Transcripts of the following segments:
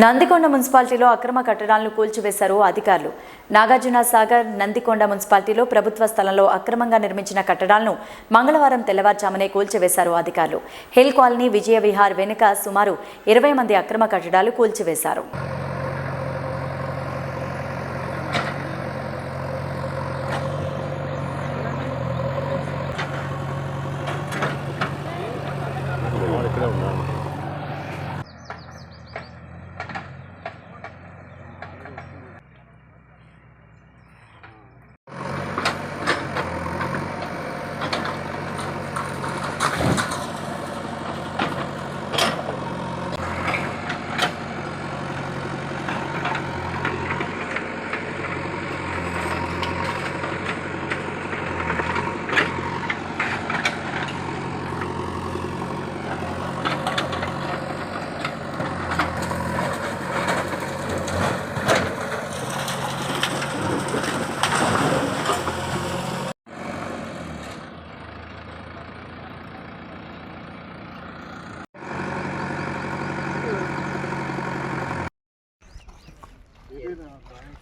నందికొండ మున్సిపాలిటీలో అక్రమ కట్టడాలను కూల్చివేశారు అధికారులు. నాగార్జున సాగర్ నందికొండ మున్సిపాలిటీలో ప్రభుత్వ స్థలంలో అక్రమంగా నిర్మించిన కట్టడాలను మంగళవారం తెల్లవారుజామునే కూల్చివేశారు అధికారులు. హిల్ కాలనీ విజయ విహార్ వెనుక సుమారు ఇరవై మంది అక్రమ కట్టడాలు కూల్చివేశారు.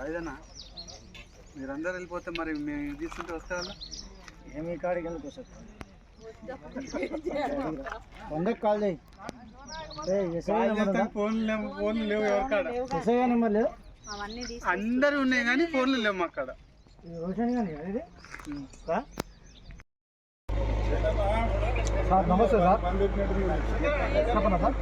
ఏదైనా మీరందరూ వెళ్ళిపోతే మరి మేము తీసుకుంటే వస్తే కదా ఏమి కాడికి వందకు కాల్ చేయి? ఫోన్లు లేవు ఫోన్లు లేవు ఎవరికాడ నెంబర్ లేదు అందరూ ఉన్నాయి కానీ ఫోన్లు లేవు మా కాడ. ఇది రోషన్ గాని కదా ఇది? రా. సార్ నమస్తే సార్. చెప్పండి సార్.